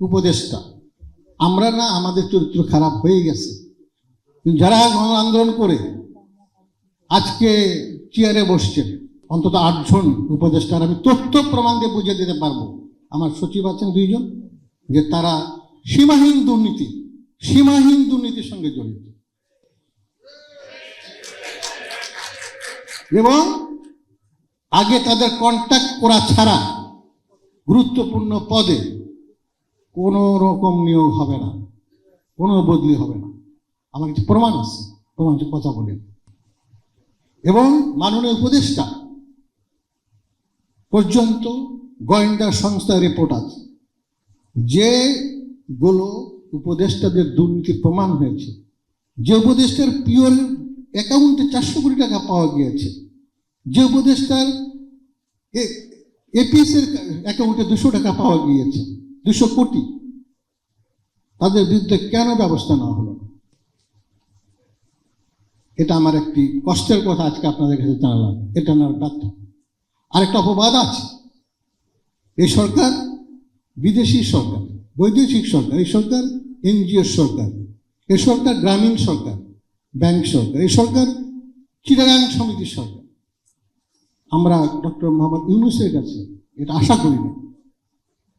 উপদেষ্টা। আমরা না, আমাদের চরিত্র খারাপ হয়ে গেছে। যারা গণ আন্দোলন করে, আজকে চেয়ারে বসছেন, অন্তত আটজন উপদেষ্টার আমি তথ্য প্রমাণ দিয়ে বুঝিয়ে দিতে পারব। আমার সচিব আছেন দুইজন, যে তারা সীমাহীন দুর্নীতি, সীমাহীন দুর্নীতির সঙ্গে জড়িত। এবং আগে তাদের কন্ট্যাক্ট করা ছাড়া গুরুত্বপূর্ণ পদে কোনো রকম নিয়োগ হবে না। কোনো বদলি হবে না। আমার কিছু প্রমাণ আছে। প্রমাণ কথা বলেন এবং মাননীয় উপদেষ্টা, পর্যন্ত গোয়েন্দা সংস্থার রিপোর্ট আছে। যেগুলো উপদেষ্টাদের দুর্নীতি প্রমাণ হয়েছে, যে উপদেষ্টার পিওর অ্যাকাউন্টে চারশো কোটি টাকা পাওয়া গিয়েছে, যে উপদেষ্টার এপিএস এর অ্যাকাউন্টে দুশো টাকা পাওয়া গিয়েছে দুশো কোটি। তাদের বিরুদ্ধে কেন ব্যবস্থা নেওয়া হলো এটা আমার একটি কষ্টের কথা আজকে আপনাদের কাছে জানালাম। এটা আমার ব্যর্থ আরেকটা অপবাদ আছে। এই সরকার বিদেশি সরকার, বৈদেশিক সরকার, এই সরকার এনজিও সরকার, এই সরকার গ্রামীণ সরকার, ব্যাংক সরকার, এই সরকার চিটাগাং সমিতির সরকার। আমরা ডক্টর মোহাম্মদ ইউনুসের কাছে এটা আশা করি না।